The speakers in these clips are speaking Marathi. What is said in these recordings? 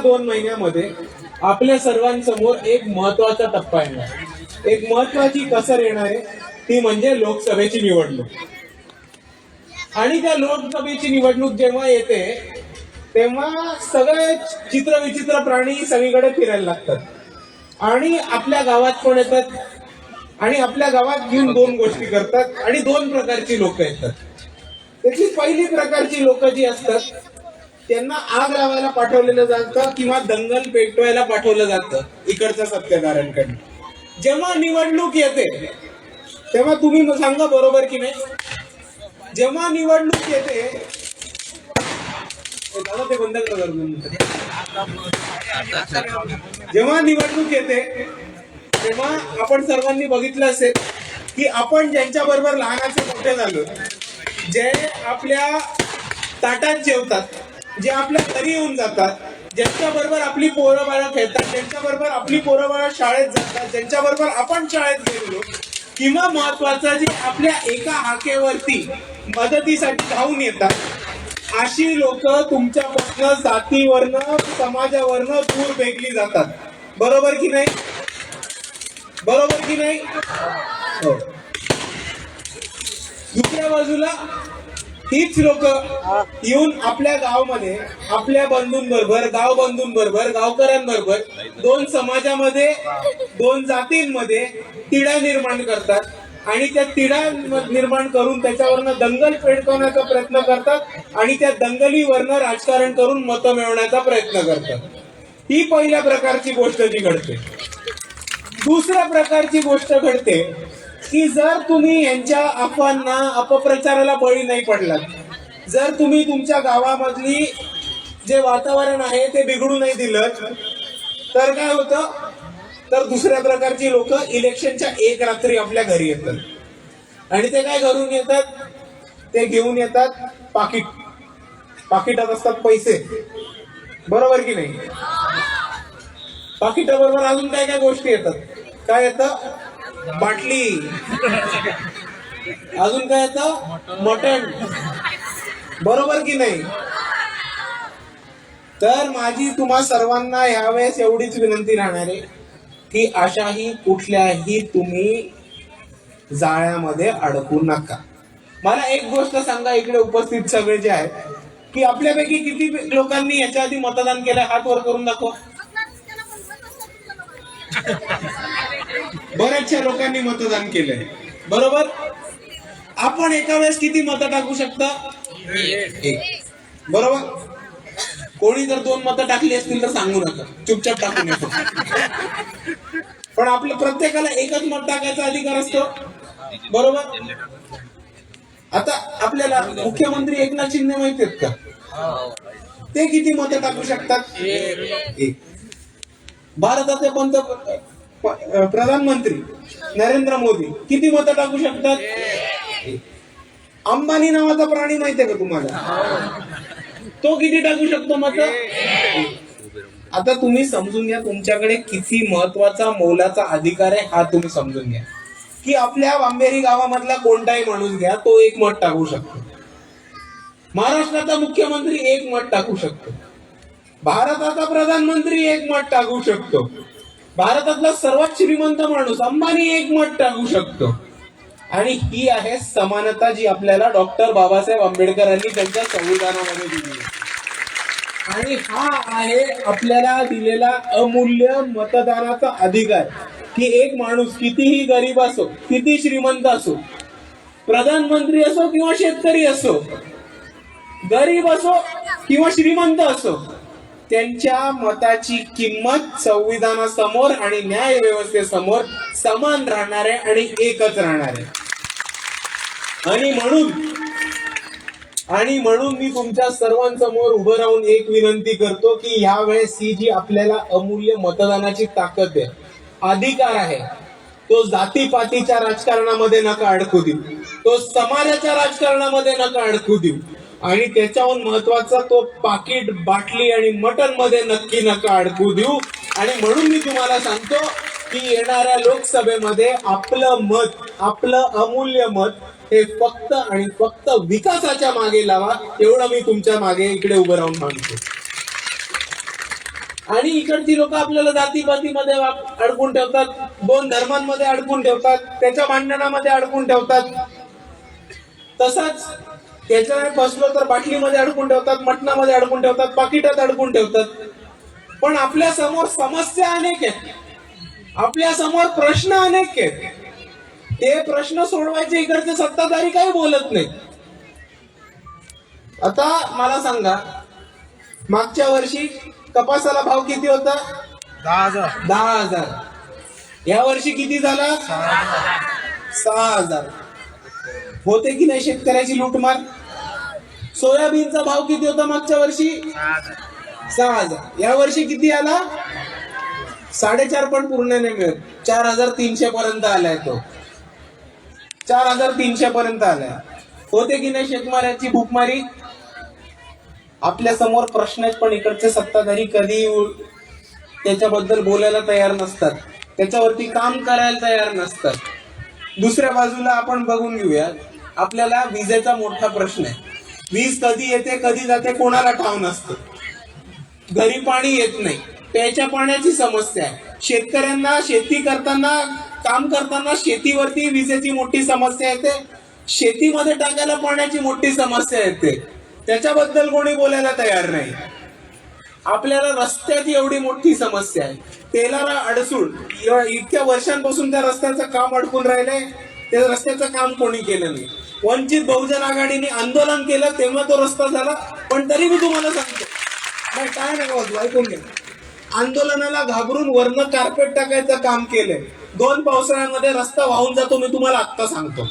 दोन महिन्यामध्ये आपल्या सर्वांसमोर एक महत्त्वाचा टप्पा येणार. एक महत्वाची कसर येणार आहे ती म्हणजे लोकसभेची निवडणूक. आणि त्या लोकसभेची निवडणूक जेव्हा येते तेव्हा सगळे चित्र विचित्र प्राणी सगळीकडे फिरायला लागतात. आणि आपल्या गावात कोण येतात? आणि आपल्या गावात घेऊन दोन गोष्टी करतात आणि दोन प्रकारची लोक येतात. त्याची पहिली प्रकारची लोक जी असतात त्यांना आग लावायला पाठवलेलं जातं किंवा दंगल पेटवायला पाठवलं जातं इकडच्या सत्तेदारांकडे जेव्हा निवडणूक येते तेव्हा तुम्ही सांगा बरोबर की नाही? जेव्हा निवडणूक येते दादा ते बंद जेव्हा निवडणूक येते तेव्हा आपण सर्वांनी बघितलं असेल की आपण ज्यांच्या बरोबर लहानाचे मोठे झालो जे आपल्या ताटात जेवतात जे आपल्या घरी येऊन जातात ज्यांच्या बरोबर आपली पोरं बाळा खेळतात ज्यांच्या बरोबर आपली पोरं बाळा शाळेत जातात ज्यांच्या बरोबर आपण शाळेत गेलो किंवा महत्वाचं जे आपल्या एका हाकेवरती मदतीसाठी धावून येतात अशी लोक तुमच्यापासून जातीवरनं समाजावरनं दूर फेकली जातात. बरोबर की नाही? बरोबर की नाही? हो. दुसऱ्या बाजूला तीच लोक येऊन आपल्या गावामध्ये आपल्या बंधूंबरोबर गाव बंधूंबरोबर गावकऱ्यांबरोबर दोन समाजामध्ये दोन जातींमध्ये तिढा निर्माण करतात. आणि त्या तिढा निर्माण करून त्याच्यावरनं दंगल पेटवण्याचा प्रयत्न करतात आणि त्या दंगलीवरनं राजकारण करून मतं मिळवण्याचा प्रयत्न करतात. ही पहिल्या प्रकारची गोष्ट जी घडते. दुसऱ्या प्रकारची गोष्ट घडते की जर तुम्ही यांच्या अफवांना अपप्रचाराला बळी नाही पडलात जर तुम्ही तुमच्या गावामधली जे वातावरण आहे ते बिघडू नाही दिलं तर काय होतं? तर दुसऱ्या प्रकारची लोक इलेक्शनच्या एक रात्री आपल्या घरी येतात. आणि ते काय घरून येतात? ते घेऊन येतात पाकिट. पाकिटात असतात पैसे. बरोबर की नाही? पाकिटाबरोबर अजून काय काय गोष्टी येतात? काय येतं? बाटली. अजून काय येतं मटण. बरोबर की नाही? तर माझी तुम्हा सर्वांना यावेळेस एवढीच विनंती राहणार आहे की अशाही कुठल्याही तुम्ही जाळ्यामध्ये अडकू नका. मला एक गोष्ट सांगा इकडे उपस्थित सगळे जे आहेत की आपल्यापैकी किती लोकांनी याच्या आधी मतदान केलं? हात वर करून दाखवा. बऱ्याचशा लोकांनी मतदान केलंय. बरोबर? आपण एका वेळेस किती मतं टाकू शकता? बरोबर? कोणी जर दोन मतं टाकली असतील तर सांगू नका. चुपचाप टाकून येतो. पण आपल्या प्रत्येकाला एकच मत टाकायचा अधिकार असतो. बरोबर? आता आपल्याला मुख्यमंत्री एकनाथ शिंदे माहिती आहेत का? ते किती मतं टाकू शकतात? एक. भारताचे पंत प्रधानमंत्री नरेंद्र मोदी? किती मतं टाकू शकतात? अंबानी नावाचा प्राणी माहितीये का तुम्हाला? तो किती टाकू शकतो मत? आता तुम्ही समजून घ्या तुमच्याकडे किती महत्त्वाचा मोलाचा अधिकार आहे हा तुम्ही समजून घ्या. की आपल्या आंबेरी गावामधला कोणताही माणूस घ्या तो एक मत टाकू शकतो. महाराष्ट्राचा मुख्यमंत्री एक मत टाकू शकतो. भारताचा प्रधानमंत्री एक मत टाकू शकतो. भारतातला सर्वात श्रीमंत माणूस अंबानी एक मत टाकू शकतो. आणि ही आहे समानता जी आपल्याला डॉक्टर बाबासाहेब आंबेडकरांनी त्यांच्या संविधानामध्ये दिली. आणि हा आहे आपल्याला दिलेला अमूल्य मतदानाचा अधिकार की एक माणूस कितीही गरीब असो किती श्रीमंत असो प्रधानमंत्री असो किंवा शेतकरी असो गरीब असो किंवा श्रीमंत असो त्यांच्या मताची किंमत संविधानासमोर आणि न्याय व्यवस्थेसमोर समान राहणार आहे आणि एकच राहणार आहे. आणि म्हणून आणि म्हणून मी तुमच्या सर्वांसमोर उभं राहून एक विनंती करतो की यावेळेस ही जी आपल्याला अमूल्य मतदानाची ताकद आहे अधिकार आहे तो जातीपातीच्या राजकारणामध्ये नका अडकू देऊ. तो समाजाच्या राजकारणामध्ये नका अडकू देऊ. आणि त्याच्याहून महत्त्वाचा तो पाकिट बाटली आणि मटनमध्ये नक्की नका अडकू देऊ. आणि म्हणून मी तुम्हाला सांगतो की येणाऱ्या लोकसभेमध्ये आपलं मत आपलं अमूल्य मत हे फक्त आणि फक्त विकासाच्या मागे लावा एवढं मी तुमच्या मागे इकडे उभं राहून मागतो आणि इकडची लोक आपल्याला जातीपातीमध्ये अडकून ठेवतात दोन धर्मांमध्ये अडकून ठेवतात त्याच्या भांडणामध्ये अडकून ठेवतात. तसंच त्याच्या फसलो तर बाटलीमध्ये अडकून ठेवतात मटणामध्ये अडकून ठेवतात पाकिटात अडकून ठेवतात. पण आपल्यासमोर समस्या अनेक आहेत. आपल्यासमोर प्रश्न अनेक आहेत. ते प्रश्न सोडवायचे इकडचे सत्ताधारी काही बोलत नाही. आता मला सांगा मागच्या वर्षी कपासाला भाव किती होता? दहा हजार. दहा हजार. या वर्षी किती झाला? सहा हजार. होते की नाही शेतकऱ्याची लूटमार? सोयाबीनचा भाव किती होता मागच्या वर्षी? सहा हजार. या वर्षी किती आला? साडेचार पण पूर्ण नाही मिळत. चार हजार तीनशे पर्यंत आलाय तो. चार हजार तीनशे पर्यंत आलाय. होते की नाही शेतमाऱ्याची भूकमारी? आपल्यासमोर प्रश्न आहेत पण इकडचे सत्ताधारी कधी त्याच्याबद्दल बोलायला तयार नसतात. त्याच्यावरती काम करायला तयार नसतात. दुसऱ्या बाजूला आपण बघून घेऊया. आपल्याला विजेचा मोठा प्रश्न आहे. वीज कधी येते कधी जाते कोणाला ठाव नसतं. घरी पाणी येत नाही. प्यायच्या पाण्याची समस्या आहे. शेतकऱ्यांना शेती करताना काम करताना शेतीवरती विजेची मोठी समस्या येते. शेतीमध्ये टाकायला पाण्याची मोठी समस्या येते. त्याच्याबद्दल कोणी बोलायला तयार नाही. आपल्याला रस्त्याची एवढी मोठी समस्या आहे. तेलाला अडसून इतक्या वर्षांपासून त्या रस्त्याचं काम अडकून राहिलंय. त्या रस्त्याचं काम कोणी केलं नाही. वंचित बहुजन आघाडीने आंदोलन केलं तेव्हा तो रस्ता झाला. पण तरी मी तुम्हाला सांगतो नाही काय नका वाजू, ऐकून घ्या. आंदोलनाला घाबरून वरनं कार्पेट टाकायचं काम केलंय. दोन पावसाळ्यामध्ये रस्ता वाहून जातो मी तुम्हाला आत्ता सांगतो.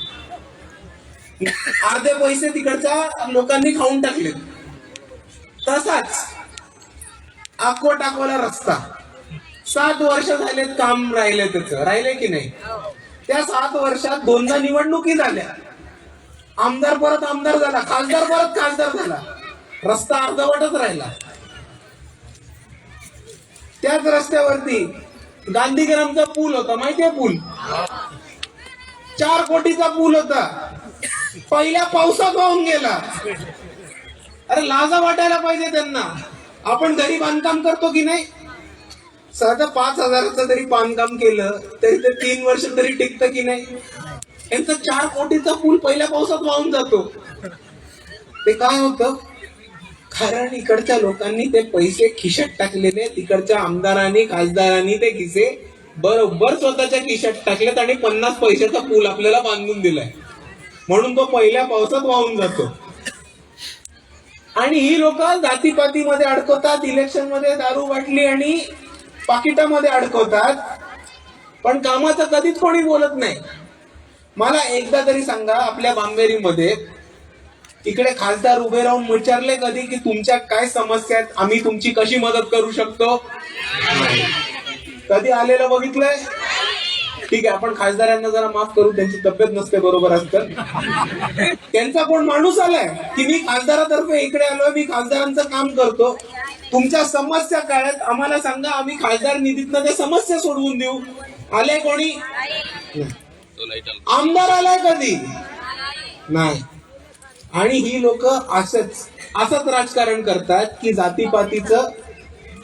अर्धे पैसे तिकडच्या लोकांनी खाऊन टाकले तसाच अको टाकवाला रस्ता. सात वर्ष झालेत काम राहिले त्याचं. राहिले की नाही? त्या सात वर्षात दोनदा निवडणुकी झाल्या. आमदार परत आमदार झाला खासदार परत खासदार झाला. रस्ता अर्धवटच राहिला. त्याच रस्त्यावरती गांधीग्रामचा पूल होता माहितीये पूल? चार कोटीचा पूल होता. पहिल्या पावसात वाहून गेला. अरे लाजा वाटायला पाहिजे त्यांना. आपण घरी बांधकाम करतो की नाही? सहजा पाच हजाराचं जरी बांधकाम केलं तरी ते तीन वर्ष तरी टिकतं की नाही? त्यांचा चार कोटीचा पूल पहिल्या पावसात वाहून जातो. ते काय होतं? कारण इकडच्या लोकांनी ते पैसे खिशात टाकलेले तिकडच्या आमदारांनी खासदारांनी ते खिसे बरोबर स्वतःच्या खिशात टाकलेत आणि पन्नास पैशाचा पूल आपल्याला बांधून दिलाय. म्हणून तो पहिल्या पावसात वाहून जातो. आणि ही लोक जातीपातीमध्ये अडकवतात इलेक्शनमध्ये दारू बाटली आणि पाकिटामध्ये अडकवतात. पण कामाचं कधीच कोणी बोलत नाही. मला एकदा तरी सांगा आपल्या बांबेरीमध्ये इकडे खासदार उभे राहून विचारले कधी की तुमच्या काय समस्या आहेत? आम्ही तुमची कशी मदत करू शकतो? कधी आलेलं बघितलंय? ठीक आहे आपण खासदारांना जरा माफ करू त्यांची तब्येत नसते बरोबर असतं त्यांचा कोण माणूस आलाय? की मी खासदारातर्फे इकडे आलोय मी खासदारांचं काम करतो. तुमच्या समस्या काय आहेत? आम्हाला सांगा आम्ही खासदार निधीतनं त्या समस्या सोडवून देऊ. आले कोणी? आमदार आलाय कधी? नाही. आणि ही लोक असंच असंच राजकारण करतात की जातीपातीचं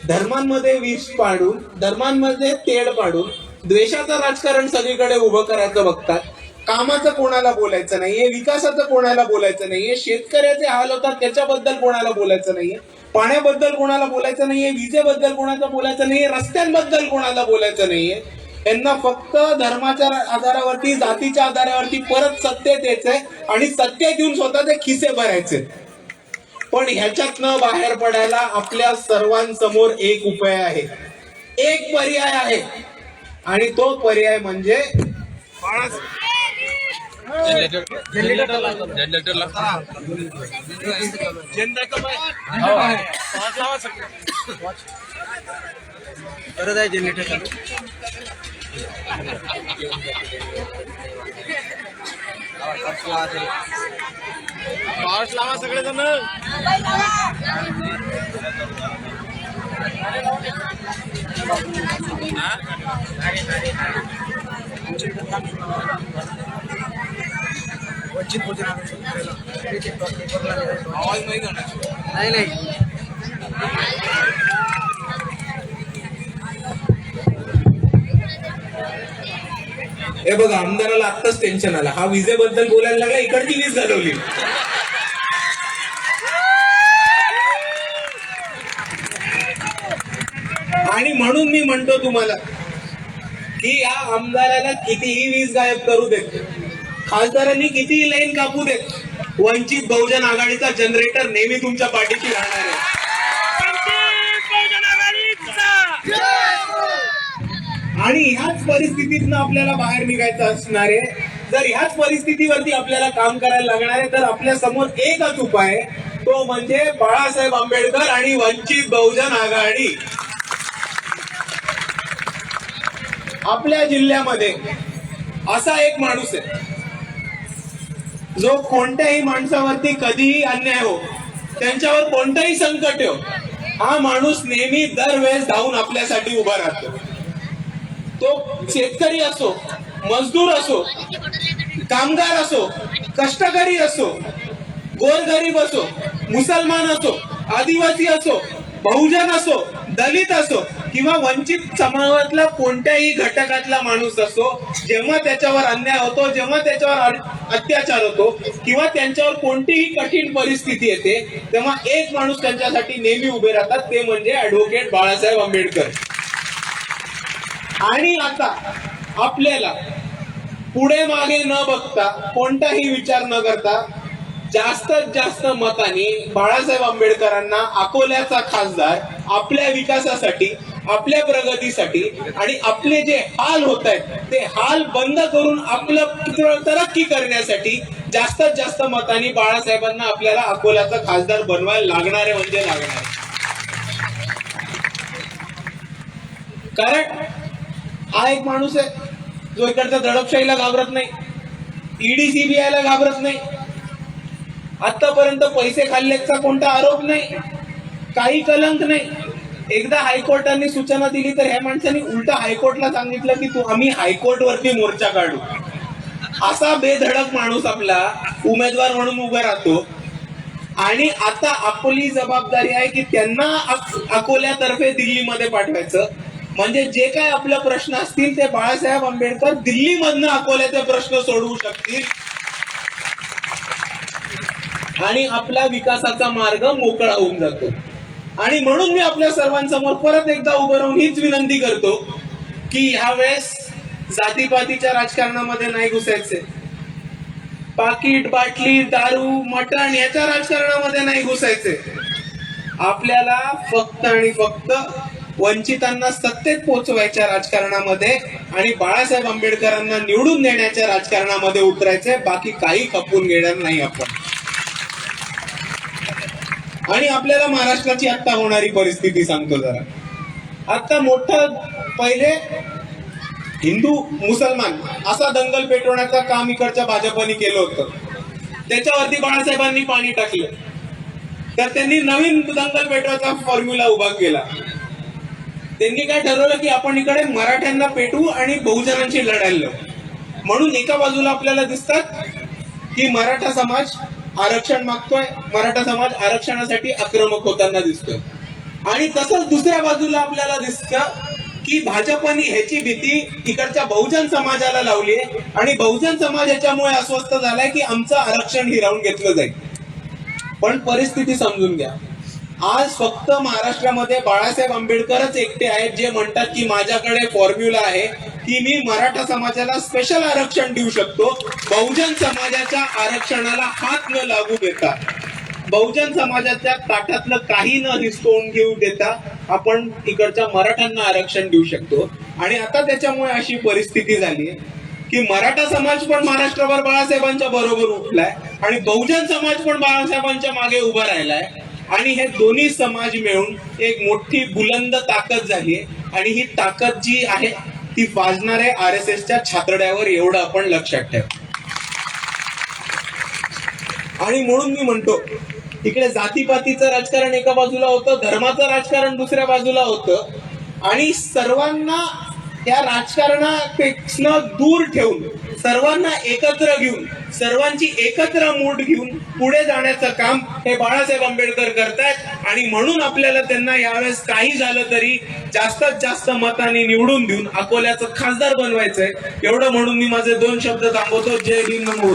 धर्मांमध्ये विष पाडून धर्मांमध्ये तेढ पाडून द्वेषाचं राजकारण सगळीकडे उभं करायचं बघतात. कामाचं कोणाला बोलायचं नाहीये विकासाचं कोणाला बोलायचं नाहीये शेतकऱ्याचे हाल होतात त्याच्याबद्दल कोणाला बोलायचं नाहीये पाण्याबद्दल कोणाला बोलायचं नाहीये विजेबद्दल कोणाला बोलायचं नाहीये रस्त्यांबद्दल कोणाला बोलायचं नाहीये. यांना फक्त धर्माच्या आधारावरती जातीच्या आधारावरती परत सत्तेत यायचंय आणि सत्तेत येऊन स्वतःचे खिसे भरायचे. पण ह्याच्यातनं बाहेर पडायला आपल्या सर्वांसमोर एक उपाय आहे. एक पर्याय आहे. आणि तो पर्याय म्हणजे जनरेटर चालू पाऊस लावा सगळे जण वंचित बहुजन आवाज नाही नाही. हे बघा आमदाराला आत्ताच टेन्शन आलं. हा विजेबद्दल बोलायला लागला इकडची वीज घालवली. आणि म्हणून मी म्हणतो तुम्हाला की या आमदाराला कितीही वीज गायब करू देत खासदारांनी कितीही लाईन कापू देत वंचित बहुजन आघाडीचा जनरेटर नेहमी तुमच्या पाठीशी राहणार आहे. आणि ह्याच परिस्थितीतनं आपल्याला बाहेर निघायचं असणार आहे. जर ह्याच परिस्थितीवरती आपल्याला काम करायला लागणार आहे तर आपल्यासमोर एकच उपाय तो म्हणजे बाळासाहेब आंबेडकर आणि वंचित बहुजन आघाडी. आपल्या जिल्ह्यामध्ये असा एक माणूस आहे. जो कोणत्याही माणसावरती कधीही अन्याय हो त्यांच्यावर कोणतंही संकट हो हा माणूस नेहमी दरवेळेस धावून आपल्यासाठी उभा राहतो. तो शेतकरी असो मजदूर असो कामगार असो कष्टकरी असो गोरगरीब असो मुसलमान असो आदिवासी असो बहुजन असो दलित असो किंवा वंचित समाजातला कोणत्याही घटकातला माणूस असो जेव्हा त्याच्यावर अन्याय होतो जेव्हा त्याच्यावर अत्याचार होतो किंवा त्यांच्यावर कोणतीही कठीण परिस्थिती येते तेव्हा एक माणूस त्यांच्यासाठी नेहमी उभे राहतात ते म्हणजे ऍडव्होकेट बाळासाहेब आंबेडकर. आणि आता आपल्याला पुढे मागे न बघता कोणताही विचार न करता जास्तीत जास्त मताने बाळासाहेब आंबेडकरांना अकोल्याचा खासदार आपल्या विकासासाठी आपल्या प्रगतीसाठी आणि आपले जे हाल होत आहेत ते हाल बंद करून आपलं तरक्की करण्यासाठी जास्तीत जास्त मताने बाळासाहेबांना आपल्याला अकोल्याचा खासदार बनवायला लागणार आहे म्हणजे लागणार. आहे कारण हा एक माणूस आहे जो इकडच्या दडपशाहीला घाबरत नाही ईडी सीबीआयला घाबरत नाही. आतापर्यंत पैसे खाल्ल्याचा कोणता आरोप नाही काही कलंक नाही. एकदा हायकोर्टाने सूचना दिली तर ह्या माणसाने उलट हायकोर्टला सांगितलं की तू आम्ही हायकोर्ट वरती मोर्चा काढू. असा बेधडक माणूस आपला उमेदवार म्हणून उभा राहतो. आणि आता आपली जबाबदारी आहे की त्यांना अकोल्यातर्फे दिल्लीमध्ये पाठवायचं. म्हणजे जे काय आपले प्रश्न असतील ते बाळासाहेब आंबेडकर दिल्लीमधनं अकोल्याचे प्रश्न सोडवू शकतील. आणि आपला विकासाचा मार्ग मोकळा होऊन जातो. आणि म्हणून मी आपल्या सर्वांसमोर परत एकदा उभं राहून हीच विनंती करतो की ह्यावेळेस जातीपातीच्या राजकारणामध्ये नाही घुसायचे. पाकिट बाटली दारू मटण याच्या राजकारणामध्ये नाही घुसायचे. आपल्याला फक्त आणि फक्त वंचितांना सत्तेत पोहोचवायच्या राजकारणामध्ये आणि बाळासाहेब आंबेडकरांना निवडून देण्याच्या राजकारणामध्ये उतरायचे बाकी काही खपून घेणार नाही आपण. आणि आपल्याला महाराष्ट्राची आता होणारी परिस्थिती सांगतो जरा. आता मोठं पहिले हिंदू मुसलमान असा दंगल पेटवण्याचं काम इकडच्या भाजपने केलं होतं. त्याच्यावरती बाळासाहेबांनी पाणी टाकलं. तर त्यांनी नवीन दंगल पेटवायचा फॉर्म्युला उभा केला. त्यांनी काय ठरवलं की आपण इकडे मराठ्यांना पेटवू आणि बहुजनांशी लढायला म्हणून एका बाजूला आपल्याला दिसतात की मराठा समाज आरक्षण मागतोय मराठा समाज आरक्षणासाठी आक्रमक होताना दिसतोय. आणि तसंच दुसऱ्या बाजूला आपल्याला दिसतं की भाजपने ह्याची भीती इकडच्या बहुजन समाजाला लावली आहे आणि बहुजन समाज याच्यामुळे अस्वस्थ झालाय की आमचं आरक्षण हिरावून घेतलं जाईल. पण परिस्थिती समजून घ्या. आज फक्त महाराष्ट्रामध्ये बाळासाहेब आंबेडकरच एकटे आहेत जे म्हणतात की माझ्याकडे फॉर्म्युला आहे की मी मराठा समाजाला स्पेशल आरक्षण देऊ शकतो. बहुजन समाजाच्या आरक्षणाला हात न लागू देता बहुजन समाजाच्या ताटातलं काही न हिसकवून घेऊ देता आपण इकडच्या मराठ्यांना आरक्षण देऊ शकतो. आणि आता त्याच्यामुळे अशी परिस्थिती झाली की मराठा समाज पण महाराष्ट्रभर बाळासाहेबांच्या बरोबर उठलाय आणि बहुजन समाज पण बाळासाहेबांच्या मागे उभा राहिलाय. आणि हे दोन्ही समाज मिळून एक मोठी बुलंद ताकद झाली आहे. आणि ही ताकद जी आहे ती वाजणारे आर एस एसच्या छातड्यावर एवढं आपण लक्षात ठेव. आणि म्हणून मी म्हणतो इकडे जातीपातीचं राजकारण एका बाजूला होतं धर्माचं राजकारण दुसऱ्या बाजूला होतं. आणि सर्वांना या राजकारणापेक्षा दूर ठेवून सर्वांना एकत्र घेऊन सर्वांची एकत्र मूठ घेऊन पुढे जाण्याचं काम हे बाळासाहेब आंबेडकर करतायत. आणि म्हणून आपल्याला त्यांना यावेळेस काही झालं तरी जास्तीत जास्त मताने निवडून देऊन अकोल्याचं खासदार बनवायचंय. एवढं म्हणून मी माझे दोन शब्द थांबवतो. जय भीम नमो